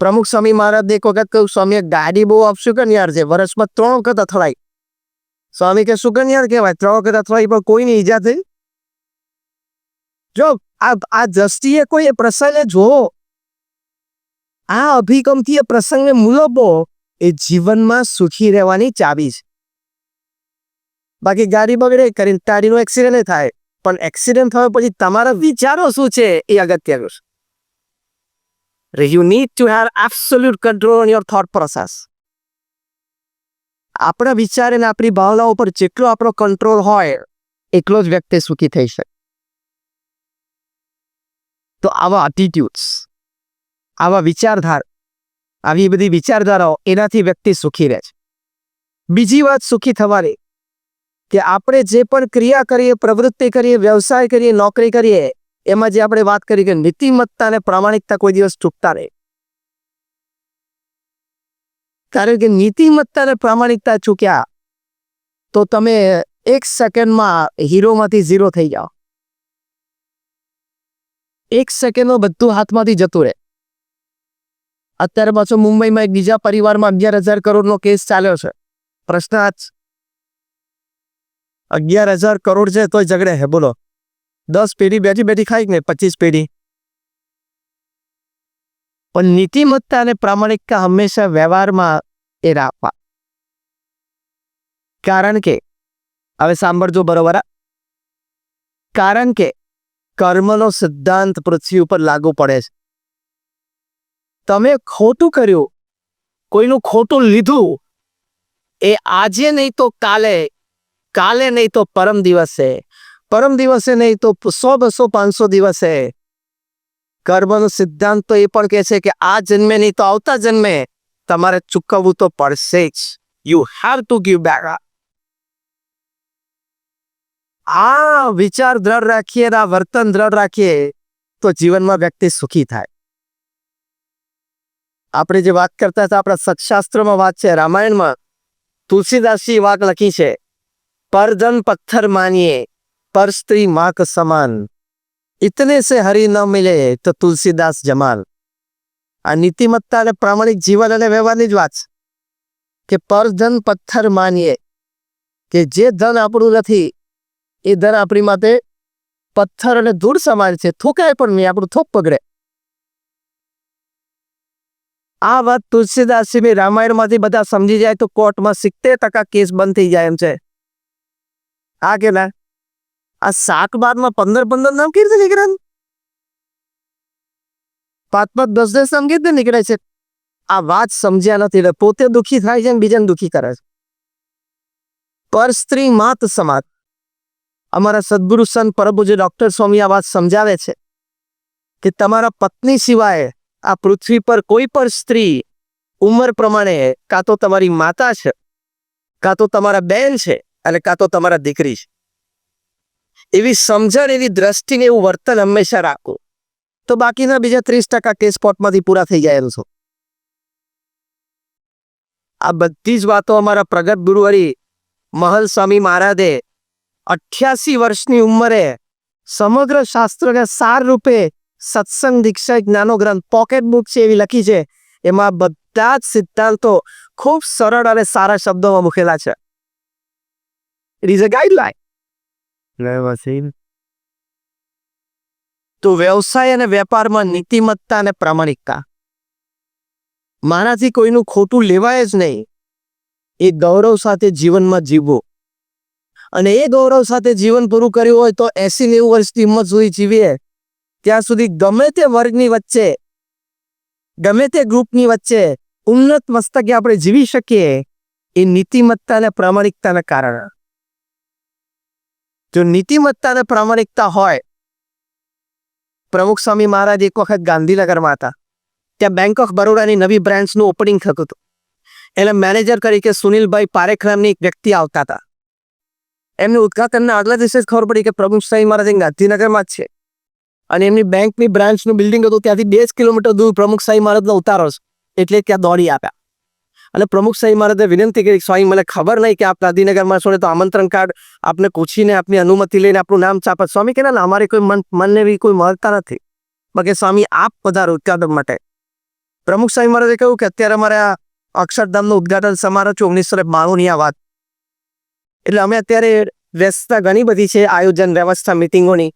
પ્રમુખ સ્વામી મહારાજ એક વખત કહ્યું સ્વામી ગાડી બહુ અપશુકનિયાર છે વર્ષમાં ત્રણ વખત અથડાય સ્વામી કે સુકન્યાર કહેવાય, ત્રણ વખત અથડાઈ, પણ કોઈની ઈજા થઈ? જો, આ આ દ્રષ્ટિએ કોઈ એ પ્રસંગને જોવો આ અભિગમથી એ પ્રસંગને મૂલવો એ જીવનમાં સુખી રહેવાની ચાવી છે. બાકી ગાડી બગડે, કરીને ગાડીનો એક્સિડન્ટ થાય, પણ એક્સિડન્ટ થયો પછી તમારા વિચારો શું છે, એ અગત્યનું છે. You need to have absolute control on your thought process આપણા વિચાર અને આપણી ભાવનાઓ પર જેટલો આપણો કંટ્રોલ હોય, એટલો જ વ્યક્તિ સુખી થઈ શકે. તો આવા એટીટ્યુડ્સ આવા વિચારધાર, આવી બધી વિચારધારાઓ એનાથી વ્યક્તિ સુખી રહે છે. બીજી વાત સુખી થવાની, કે આપણે જે પણ ક્રિયા કરીએ, પ્રવૃત્તિ કરીએ, વ્યવસાય કરીએ, નોકરી કરીએ એમાં જે આપણે વાત કરી કે નીતિમત્તા અને પ્રામાણિકતા કોઈ દિવસ ચૂકતા રહે કારણ કે નીતિમત્તા અને પ્રામાણિકતા ચૂક્યા તો તમે એક સેકન્ડમાં હીરોમાંથી ઝીરો થઈ જાઓ. એક સેકન્ડમાં બધું હાથમાંથી જતું રહે. અત્યારે પાછો મુંબઈમાં એક બીજા પરિવારમાં અગિયાર હજાર કરોડનો કેસ ચાલ્યો છે. પ્રશ્ન આ અગિયાર હજાર કરોડ છે તોય ઝઘડે હે, બોલો. દસ પેઢી બેઠી બેઠી ખાઈ ને પચીસ પેઢી. પણ નીતિમત્તા અને પ્રામાણિકતા હંમેશા વ્યવહારમાં એ રાખવા. કારણ કે, હવે સાંભળજો બરોબર, કારણ કે કર્મનો સિદ્ધાંત પૃથ્વી ઉપર લાગુ પડે છે. તમે ખોટું કર્યું, કોઈનું ખોટું લીધું, એ આજે નહીં તો કાલે કાલે નહીં તો પરમ દિવસે પરમ દિવસે નહીં તો સો બસો પાંચસો દિવસે. કર્મનો સિદ્ધાંત તો એ પણ કહે છે કે આ જન્મે નહીં તો આવતા જન્મે. તમારે ચૂકવવું તો પડશે જ. You have to give back આ વિચાર દ્રઢ રાખીએ આ વર્તન દ્રઢ રાખીએ તો જીવનમાં વ્યક્તિ સુખી થાય. આપણે જે વાત કરતા હતા, આપણા સત્શાસ્ત્રોમાં વાત છે, રામાયણમાં તુલસીદાસજી વાત લખી છે, પરધન પથ્થર માનીએ પર સ્ત્રી માક સમાન ઇતને સે હરી ન મિલે તો તુલસીદાસ જમાલ આ નીતિમત્તા અને પ્રામાણિક જીવન અને વ્યવહારની જ વાત છે કે પરધન પથ્થર માનીએ કે જે ધન આપણું નથી એ ધન આપણી માટે પથ્થર અને ધૂળ સમાન છે થૂકાય પણ નહીં આપણું થોપ પકડે આ વાત તુલસીદાસજી રામાયણમાંથી બધા સમજી જાય તો કોર્ટમાં સિત્તેર ટકા કેસ બંધ થઈ જાય એમ છે આ કે ના આ સાત બારમાં પંદર પંદર નામ કેવી રીતે નીકળે પાંચ પાંચ દસ દસ નામ કેવી રીતે નીકળે છે? આ વાત સમજ્યા નથી એટલે પોતે દુઃખી થાય છે બીજાને દુઃખી કરે છે. પર સ્ત્રી માત સમાત અમારા સદગુરુ સંત પરબુજી ડોક્ટર સ્વામી આ વાત સમજાવે છે કે તમારા પત્ની સિવાય આ પૃથ્વી પર કોઈ પણ સ્ત્રી ઉંમર પ્રમાણે કાં તો તમારી માતા છે કાં તો તમારા બેન છે અને કાં તો તમારા દીકરી છે. એવી સમજણ, એવી દ્રષ્ટિને એવું વર્તન હંમેશા રાખો તો બાકીના બીજા ત્રીસ ટકા કેસ સ્પોટમાંથી પૂરા થઈ જાય એમ છો. આ બધી જ વાતો અમારા પ્રગટ ગુરુવરી મહલ સ્વામી મહારાજે અઠ્યાસી વર્ષની ઉંમરે સમગ્ર શાસ્ત્રને સાર રૂપે સત્સંગ દીક્ષા નાનો ગ્રંથ પોકેટ બુક છે એવી લખી છે. એમાં બધા જ સિદ્ધાંતો ખૂબ સરળ અને સારા શબ્દોમાં મૂકેલા છે. ઇટ ઇઝ અ ગાઈડલાઈન તો વ્યવસાય અને વેપારમાં નીતિમત્તા અને પ્રામાણિકતા. મારાથી કોઈનું ખોટું લેવાય જ નહીં. એ ગૌરવ સાથે જીવનમાં જીવવું. અને એ ગૌરવ સાથે જીવન પૂરું કર્યું હોય તો એસી નેવું વર્ષની હિંમત સુધી જીવીએ. ત્યાં સુધી ગમે તે વર્ગની વચ્ચે, ગમે તે ગ્રુપની વચ્ચે ઉન્નત મસ્તકે આપણે જીવી શકીએ, એ નીતિમત્તા અને પ્રામાણિકતાના કારણે. જો નીતિમત્તા અને પ્રામાણિકતા હોય, પ્રમુખ સ્વામી મહારાજ એક વખત ગાંધીનગરમાં હતા. ત્યાં બેંક ઓફ બરોડાની નવી બ્રાન્ચનું ઓપનિંગ થતું હતું. એને મેનેજર તરીકે સુનિલભાઈ પારેખ નામની એક વ્યક્તિ આવતા હતા. એમનું ઉદઘાટનના આગલા દિવસે જ ખબર પડી કે પ્રમુખ સ્વામી મહારાજ ગાંધીનગરમાં જ છે. અને એમની બેંકની બ્રાન્ચનું બિલ્ડિંગ હતું, ત્યાંથી બે જ કિલોમીટર દૂર પ્રમુખ સાંઈ મહારાજનો ઉતારો છે. એટલે ત્યાં દોડી આપ્યા અને પ્રમુખ સાહેબ મહારાજે વિનંતી કરી સ્વામી, મને ખબર નહીં કે આપ ગાંધીનગરમાં છો ને તો આમંત્રણ કાર્ડ આપને પૂછીને આપની અનુમતિ લઈને આપણું નામ ચાપત સ્વામી કે ના અમારે કોઈ મન, મનને એવી કોઈ મળતા નથી. બાકી સ્વામી, આપ પધારો ઉદઘાટન માટે. પ્રમુખ સ્વામી મહારાજે કહ્યું કે અત્યારે અમારે આ અક્ષરધામનું ઉદઘાટન સમારોહ છે, ઓગણીસો બાણુંની આ વાત. એટલે અમે અત્યારે વ્યસ્તતા ઘણી બધી છે, આયોજન, વ્યવસ્થા, મિટિંગોની.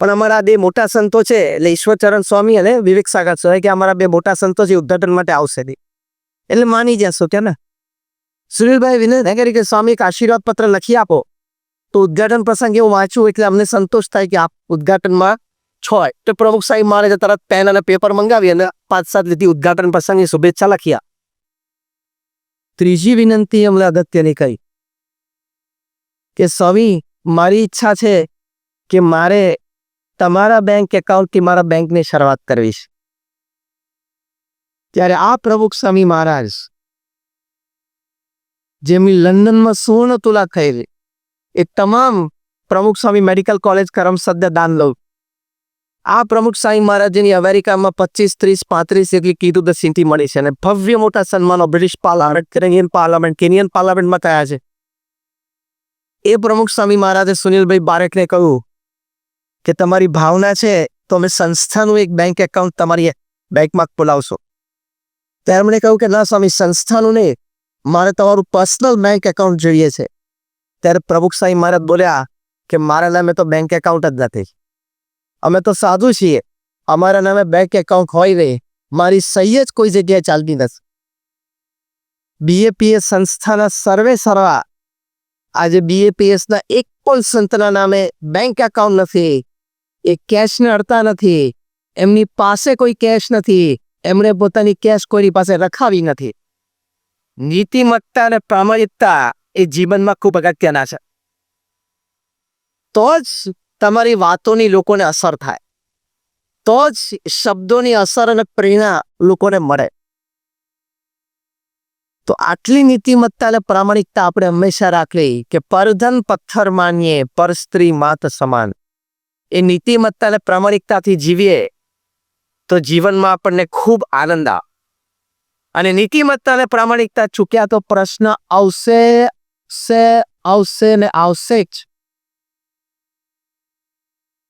પણ અમારા બે મોટા સંતો છે, એટલે ઈશ્વરચરણ સ્વામી અને વિવેક સાગર સ્વામી, કે અમારા બે મોટા સંતો છે ઉદઘાટન માટે આવશે નહીં. એટલે માની જશો કે ને? સુનિલભાઈ વિનય કરી કે સ્વામી એક આશીર્વાદ પત્ર લખી આપો. તો ઉદઘાટન પ્રસંગે હું વાંચું એટલે અમને સંતોષ થાય કે આપ ઉદઘાટનમાં છો તો પ્રમુખ સાહેબ મારે તરત પેન અને પેપર મંગાવી અને પાંચ સાત લીધી ઉદઘાટન પ્રસંગની શુભેચ્છા લખ્યા ત્રીજી વિનંતી અમને અગત્યની કહી કે સ્વામી, મારી ઈચ્છા છે કે મારે તમારા બેંક એકાઉન્ટથી મારા બેંકની શરૂઆત કરવી છે. ત્યારે આ પ્રમુખ સ્વામી મહારાજ, જેમની લંડનમાં સુવર્ણ તુલા થયેલી, એ તમામ પ્રમુખ સ્વામી મેડિકલ કોલેજ કરમસદ્ય દાન લઉં. આ પ્રમુખ સ્વામી મહારાજની અમેરિકામાં પચીસ, ત્રીસ, પાંત્રીસ જેટલી કીધું દ સિંટી મળી છે અને ભવ્ય મોટા સન્માનો British parliament Kenyan parliament Kenyan પાર્લામેન્ટમાં થયા છે. એ પ્રમુખ સ્વામી મહારાજે સુનિલભાઈ બારેકને કહ્યું કે તમારી ભાવના છે તો અમે સંસ્થાનું એક બેંક એકાઉન્ટ તમારી બેંકમાં ખોલાવશો. ત્યારે મને કહ્યું કે, ના સ્વામી, સંસ્થાનું નહીં. મારે તમારું પર્સનલ બેંક એકાઉન્ટ જોઈએ છે. ત્યારે પ્રમુખ સાહેબ મહારાજ બોલ્યા કે, મારા નામે તો બેંક એકાઉન્ટ જ નથી. અમે તો સાધુ છીએ. અમારા નામે બેંક એકાઉન્ટ હોય નહીં. મારી સહી જ કોઈ જગ્યાએ ચાલતી નથી. બીએપીએસ સંસ્થાના સર્વે સર્વા આજે બીએપીએસના એક પણ સંતના નામે બેંક એકાઉન્ટ નથી. એ કેશને અડતા નથી. એમની પાસે કોઈ કેશ નથી. એમણે પોતાની કેશ કોઈની પાસે રખાવી નથી. નીતિમત્તા અને પ્રામાણિકતા એ જીવનમાં ખૂબ અગત્યના છે. તો જ તમારી વાતોની લોકોને અસર થાય. તો જ શબ્દોની અસર અને પ્રેરણા લોકોને મળે. તો આટલી નીતિમત્તા અને પ્રામાણિકતા આપણે હંમેશા રાખવી કે પરધન પથ્થર માનીએ, પર સ્ત્રી માત સમાન. એ નીતિમત્તા અને પ્રામાણિકતાથી જીવીએ તો જીવનમાં આપણને ખૂબ આનંદ આવે. અને નીતિમત્તા અને પ્રામાણિકતા ચૂક્યા તો પ્રશ્ન આવશે સે આવશે ને આવશે જ.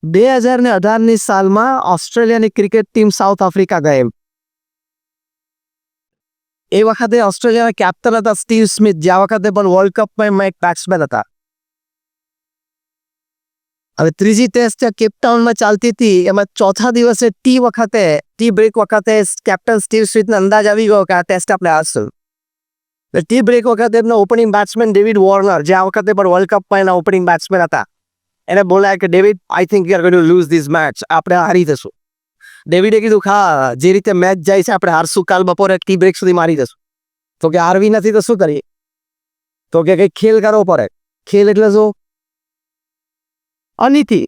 બે હજાર ને અઢારની સાલમાં ઓસ્ટ્રેલિયાની ક્રિકેટ ટીમ સાઉથ આફ્રિકા ગયેલ એ વખતે ઓસ્ટ્રેલિયાના કેપ્ટન હતા સ્ટીવ સ્મિથ જ્યાં વખતે પણ વર્લ્ડ કપમાં એક બેટ્સમેન હતા. હવે ત્રીજી ટેસ્ટ કેપટાઉનમાં ચાલતી હતી. એમાં ચોથા દિવસે ટી વખતે ટી બ્રેક વખતે કેપ્ટન સ્ટીવ સ્મિથને અંદાજ આવી ગયો કે આ ટેસ્ટ આપણે હારશું. ટી બ્રેક વખતે એમના ઓપનિંગ બેટ્સમેન ડેવિડ વોર્નર જે આ વખતે પણ વર્લ્ડ કપમાં એના ઓપનિંગ બેટ્સમેન હતા, એને બોલાય કે David I think you are going to lose this match આપણે હારી જશું. ડેવિડે કીધું હા જે રીતે મેચ જાય છે, આપણે હારશું. કાલ બપોરે ટી બ્રેક સુધી મારી જશું. તો કે, હારવી નથી તો શું કરીએ? તો કે, કંઈક ખેલ કરવો પડે ખેલ એટલે શું? અનીતિ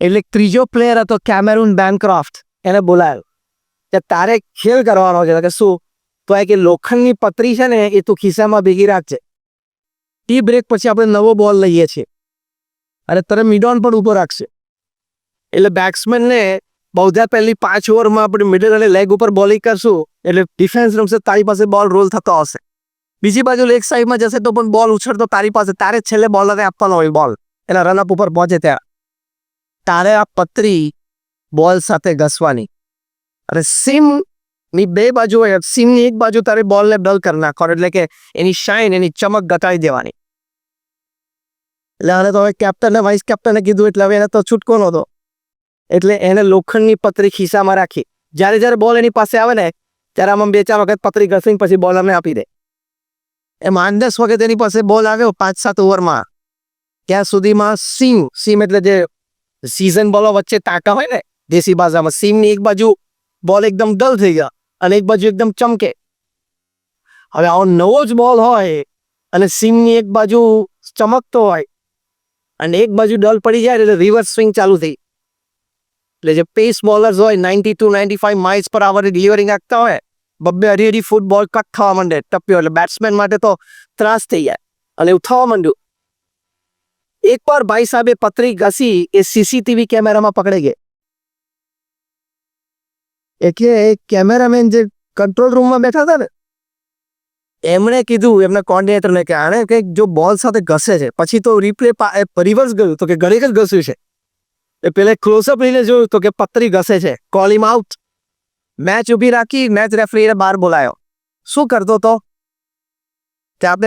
એટલે ત્રીજો પ્લેયર હતો કેમેરૂન બેનક્રોફ્ટ એને બોલાયો કે તારે ખેલ કરવાનો છે કે શું તો એ કે લોખંડની પતરી છે ને એ તું ખિસ્સામાં ભેગી રાખજે ટી બ્રેક પછી આપણે નવો બોલ લઈએ છીએ અને તરત મિડોન પણ ઊભો રાખશે એટલે બેટ્સમેનને બહુધા પહેલી પાંચ ઓવરમાં આપણે મિડલ અને લેગ ઉપર બોલિંગ કરશું એટલે ડિફેન્સ રમશે તારી પાસે બોલ રોલ થતો હશે બીજી બાજુ લેગ સાઈડમાં જશે તો પણ બોલ ઉછળતો તારી પાસે. તારે છેલ્લે બોલરને આપવાનો હોય બોલ એના રનઅપ ઉપર પહોંચે ત્યાં તારે આ પતરી બોલ સાથે ઘસવાની. અને સીમની બે બાજુ હોય સીમની એક બાજુ તારે બોલને ડલ કરી નાખવાનો. એટલે કે એની શાઇન એની ચમક ઘટાડી દેવાની. એટલે હવે તો હવે કેપ્ટન વાઇસ કેપ્ટને કીધું, એટલે હવે એને તો છૂટકો નહોતો. એટલે એને લોખંડની પતરી ખિસ્સામાં રાખી. જ્યારે જ્યારે બોલ એની પાસે આવે ને, ત્યારે આમાં બે ચાર વખત પતરી ઘસીને પછી બોલરને આપી દે. એમ દસ વખત એની પાસે બોલ આવ્યો પાંચ, સાત ઓવરમાં. ત્યાં સુધીમાં સીમ સીમ એટલે જે સીઝન બોલો વચ્ચે તાકા હોય ને, દેશી ભાષામાં, સીમની એક બાજુ બોલ એકદમ ડલ થઈ ગયા અને એક બાજુ એકદમ ચમકે. હવે આવો નવો જ બોલ હોય અને સીમની એક બાજુ ચમકતો હોય અને એક બાજુ ડલ પડી જાય એટલે રિવર્સ સ્વિંગ ચાલુ થઈ. એટલે જે પેસ બોલર્સ હોય ninety to ninety five miles પર આવરે ડિલિવરિંગ આપતા હોય બબ્બે હરી હરી ફૂટ બોલ કટ થવા માંડે. ટપ્યો એટલે બેટ્સમેન માટે તો ત્રાસ થઈ જાય. અને એવું થવા માંડ્યું. એકવાર ભાઈ સાહેબે પતરી ઘસી, એ સીસીટીવી કેમેરામાં પકડાઈ ગઈ. એટલે એ કેમેરામેન જે કંટ્રોલ રૂમમાં બેઠા હતા ને, એમણે કીધું, એમના કોર્ડિનેટરને કે આણે કંઈક જો બોલ સાથે ઘસે છે. પછી તો રિપ્લે રિવર્સ ગયું તો કે ઘડીક જ ઘસ્યું છે. એ પેલે ક્લોઝઅપ લઈને જોયું તો કે પતરી ઘસે છે. કોલ ઇમ આઉટ મેચ ઊભી રાખી મેચ રેફરીને બહાર બોલાયો શું કરતો તો તે આપણે